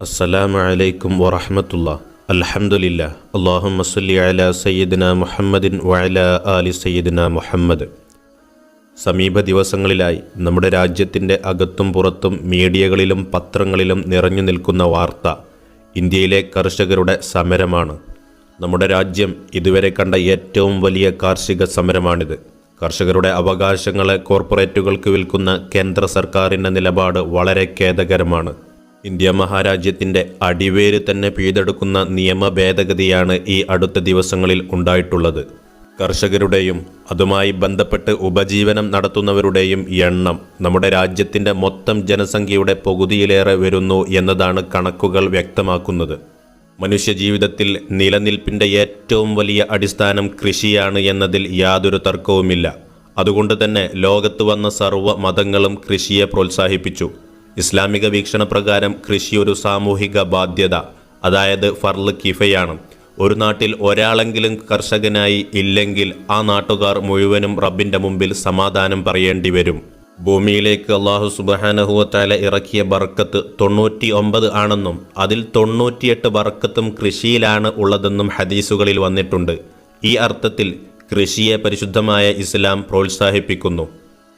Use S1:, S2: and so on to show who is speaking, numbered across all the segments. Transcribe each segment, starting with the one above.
S1: അസ്സലാമു അലൈക്കും വറഹമത്തുള്ള. അലഹമുല്ല അള്ളാഹു മസ്ലി അല സയ്യിദിന മുഹമ്മദിൻ വഅല അലി സയ്യിദിന മുഹമ്മദ്. സമീപ ദിവസങ്ങളിലായി നമ്മുടെ രാജ്യത്തിന്റെ അകത്തും പുറത്തും മീഡിയകളിലും പത്രങ്ങളിലും നിറഞ്ഞു നിൽക്കുന്ന വാർത്ത ഇന്ത്യയിലെ കർഷകരുടെ സമരമാണ്. നമ്മുടെ രാജ്യം ഇതുവരെ കണ്ട ഏറ്റവും വലിയ കാർഷിക സമരമാണിത്. കർഷകരുടെ അവകാശങ്ങളെ കോർപ്പറേറ്റുകൾക്ക് വിൽക്കുന്ന കേന്ദ്ര സർക്കാരിന്റെ നിലപാട് വളരെ ഖേദകരമാണ്. ഇന്ത്യ മഹാരാജ്യത്തിന്റെ അടിവേര് തന്നെ പിഴുതെടുക്കുന്ന നിയമ ഭേദഗതിയാണ് ഈ അടുത്ത ദിവസങ്ങളിൽ ഉണ്ടായിട്ടുള്ളത്. കർഷകരുടെയും അതുമായി ബന്ധപ്പെട്ട് ഉപജീവനം നടത്തുന്നവരുടെയും എണ്ണം നമ്മുടെ രാജ്യത്തിന്റെ മൊത്തം ജനസംഖ്യയുടെ പകുതിയിലേറെ വരുന്നു എന്നതാണ് കണക്കുകൾ വ്യക്തമാക്കുന്നത്. മനുഷ്യജീവിതത്തിൽ നിലനിൽപ്പിന്റെ ഏറ്റവും വലിയ അടിസ്ഥാനം കൃഷിയാണ് എന്നതിൽ യാതൊരു തർക്കവുമില്ല. അതുകൊണ്ട് തന്നെ ലോകത്ത് വന്ന സർവ മതങ്ങളും കൃഷിയെ പ്രോത്സാഹിപ്പിച്ചു. ഇസ്ലാമിക വീക്ഷണപ്രകാരം കൃഷി ഒരു സാമൂഹിക ബാധ്യത അതായത് ഫർൾ കിഫയാണ്. ഒരു നാട്ടിൽ ഒരാളെങ്കിലും കർഷകനായി ഇല്ലെങ്കിൽ ആ നാട്ടുകാർ മുഴുവനും റബ്ബിന്റെ മുമ്പിൽ സമാധാനം പറയേണ്ടി വരും. ഭൂമിയിലേക്ക് അള്ളാഹു സുബഹാനഹുവത്താല ഇറക്കിയ ബർക്കത്ത് തൊണ്ണൂറ്റി ഒമ്പത് ആണെന്നും അതിൽ തൊണ്ണൂറ്റിയെട്ട് ബർക്കത്തും കൃഷിയിലാണ് ഉള്ളതെന്നും ഹദീസുകളിൽ വന്നിട്ടുണ്ട്. ഈ അർത്ഥത്തിൽ കൃഷിയെ പരിശുദ്ധമായ ഇസ്ലാം പ്രോത്സാഹിപ്പിക്കുന്നു.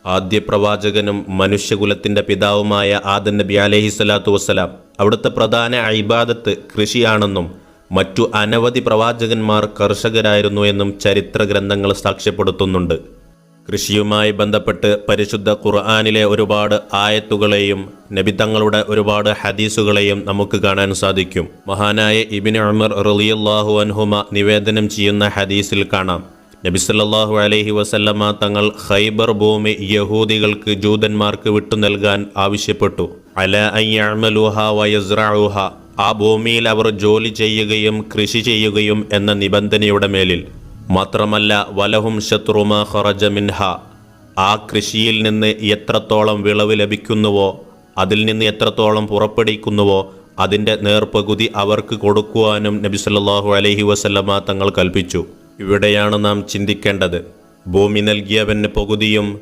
S1: ആദ്യ പ്രവാചകനും മനുഷ്യകുലത്തിന്റെ പിതാവുമായ ആദൻ നബി അലഹി സ്വലാത്തു വസ്സലാം അവിടുത്തെ പ്രധാന ഐബാദത്ത് കൃഷിയാണെന്നും മറ്റു അനവധി പ്രവാചകന്മാർ കർഷകരായിരുന്നു എന്നും ചരിത്ര ഗ്രന്ഥങ്ങൾ സാക്ഷ്യപ്പെടുത്തുന്നുണ്ട്. കൃഷിയുമായി ബന്ധപ്പെട്ട് പരിശുദ്ധ ഖുർആാനിലെ ഒരുപാട് ആയത്തുകളെയും നബിത്തങ്ങളുടെ ഒരുപാട് ഹദീസുകളെയും നമുക്ക് കാണാൻ സാധിക്കും. മഹാനായ ഇബിൻ അമർ റളിയല്ലാഹു അൻഹുമ നിവേദനം ചെയ്യുന്ന ഹദീസിൽ കാണാം. നബിസല്ലാഹു അലഹി വസല്ലമ തങ്ങൾ ഖൈബർ ഭൂമി യഹൂദികൾക്ക് ജൂതന്മാർക്ക് വിട്ടു നൽകാൻ ആവശ്യപ്പെട്ടു. അല അയ്യമലുഹ വയസ്രാഹ ആ ഭൂമിയിൽ അവർ ജോലി ചെയ്യുകയും കൃഷി ചെയ്യുകയും എന്ന നിബന്ധനയുടെ മേലിൽ മാത്രമല്ല വലഹും ശത്രുമാ ഖറജ മിൻഹ ആ കൃഷിയിൽ നിന്ന് എത്രത്തോളം വിളവ് ലഭിക്കുന്നുവോ അതിൽ നിന്ന് എത്രത്തോളം പുറപ്പെടിക്കുന്നുവോ അതിന്റെ നേർപ്പകുതി അവർക്ക് കൊടുക്കുവാനും നബി സല്ലല്ലാഹു അലഹി വസല്ലമ തങ്ങൾ കൽപ്പിച്ചു. ഇവിടെയാണ് നാം ചിന്തിക്കേണ്ടത്. ഭൂമി നൽകിയവന് പകുതിയും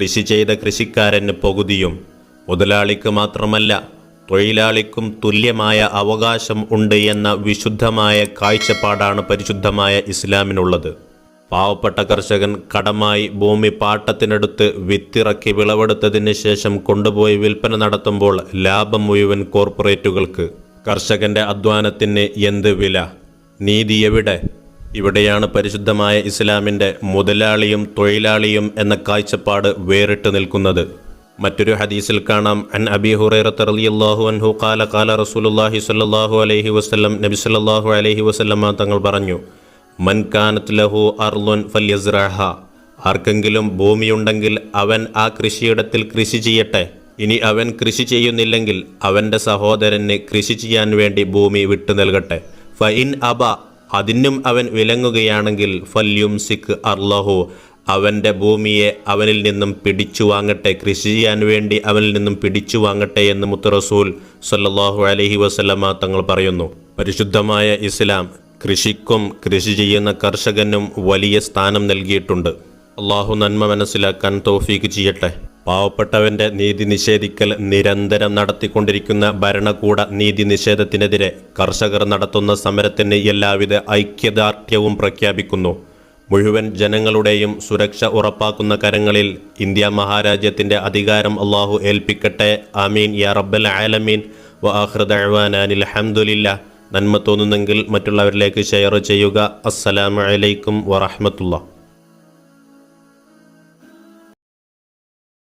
S1: കൃഷി ചെയ്ത കൃഷിക്കാരന് പകുതിയും. മുതലാളിക്ക് മാത്രമല്ല തൊഴിലാളിക്കും തുല്യമായ അവകാശം ഉണ്ട് എന്ന വിശുദ്ധമായ കാഴ്ചപ്പാടാണ് പരിശുദ്ധമായ ഇസ്ലാമിനുള്ളത്. പാവപ്പെട്ട കർഷകൻ കടമായി ഭൂമി പാട്ടത്തിനടുത്ത് വിത്തിറക്കി വിളവെടുത്തതിന് ശേഷം കൊണ്ടുപോയി വിൽപ്പന നടത്തുമ്പോൾ ലാഭം മുഴുവൻ കോർപ്പറേറ്റുകൾക്ക്. കർഷകന്റെ അധ്വാനത്തിന് എന്ത് വില? നീതി എവിടെ? ഇവിടെയാണ് പരിശുദ്ധമായ ഇസ്ലാമിന്റെ മുതലാളിയും തൊഴിലാളിയും എന്ന കാഴ്ചപ്പാട് വേറിട്ട് നിൽക്കുന്നത്. മറ്റൊരു ഹദീസിൽ കാണാം. അൻ അബി ഹുറൈറത്ത് റളിയല്ലാഹു അൻഹു ഖാല ഖാല റസൂലുള്ളാഹി സ്വല്ലല്ലാഹു അലൈഹി വസല്ലം നബി സല്ലല്ലാഹു അലൈഹി വസല്ലമ തങ്ങൾ പറഞ്ഞു മൻ കാനത്ത് ലഹു അർലുൻ ഫല്യസ്റഹ ആർക്കെങ്കിലും ഭൂമിയുണ്ടെങ്കിൽ അവൻ ആ കൃഷിയിടത്തിൽ കൃഷി ചെയ്യട്ടെ. ഇനി അവൻ കൃഷി ചെയ്യുന്നില്ലെങ്കിൽ അവന്റെ സഹോദരന് കൃഷി ചെയ്യാൻ വേണ്ടി ഭൂമി വിട്ടു നൽകട്ടെ. ഫ ഇൻ അബ അതിനും അവൻ വിലങ്ങുകയാണെങ്കിൽ ഫല്യും സിഖ് അർലഹു അവന്റെ ഭൂമിയെ അവനിൽ നിന്നും പിടിച്ചു വാങ്ങട്ടെ. കൃഷി ചെയ്യാൻ വേണ്ടി അവനിൽ നിന്നും പിടിച്ചു വാങ്ങട്ടെ എന്ന് മുത്തറസൂൽ സല്ലാഹു അലഹി വസ്ലമ തങ്ങൾ പറയുന്നു. പരിശുദ്ധമായ ഇസ്ലാം കൃഷിക്കും കൃഷി ചെയ്യുന്ന കർഷകനും വലിയ സ്ഥാനം നൽകിയിട്ടുണ്ട്. അള്ളാഹു നന്മ മനസ്സിലാക്കാൻ തോഫീക്ക് ചെയ്യട്ടെ. പാവപ്പെട്ടവന്റെ നീതി നിഷേധിക്കൽ നിരന്തരം നടത്തിക്കൊണ്ടിരിക്കുന്ന ഭരണകൂട നീതി നിഷേധത്തിനെതിരെ കർഷകർ നടത്തുന്ന സമരത്തിന് എല്ലാവിധ ഐക്യദാർഢ്യവും പ്രഖ്യാപിക്കുന്നു. മുഴുവൻ ജനങ്ങളുടെയും സുരക്ഷ ഉറപ്പാക്കുന്ന കരങ്ങളിൽ ഇന്ത്യ മഹാരാജ്യത്തിന്റെ അധികാരം അള്ളാഹു ഏൽപ്പിക്കട്ടെ. ആമീൻ. യാ റബ്ബൽ ആലമീൻ. വ ആഹ്റദ് അഹമ്മദില്ല നന്മ തോന്നുന്നെങ്കിൽ മറ്റുള്ളവരിലേക്ക് ഷെയർ ചെയ്യുക. അസ്സലാമു അലൈക്കും വറഹമത്തുള്ള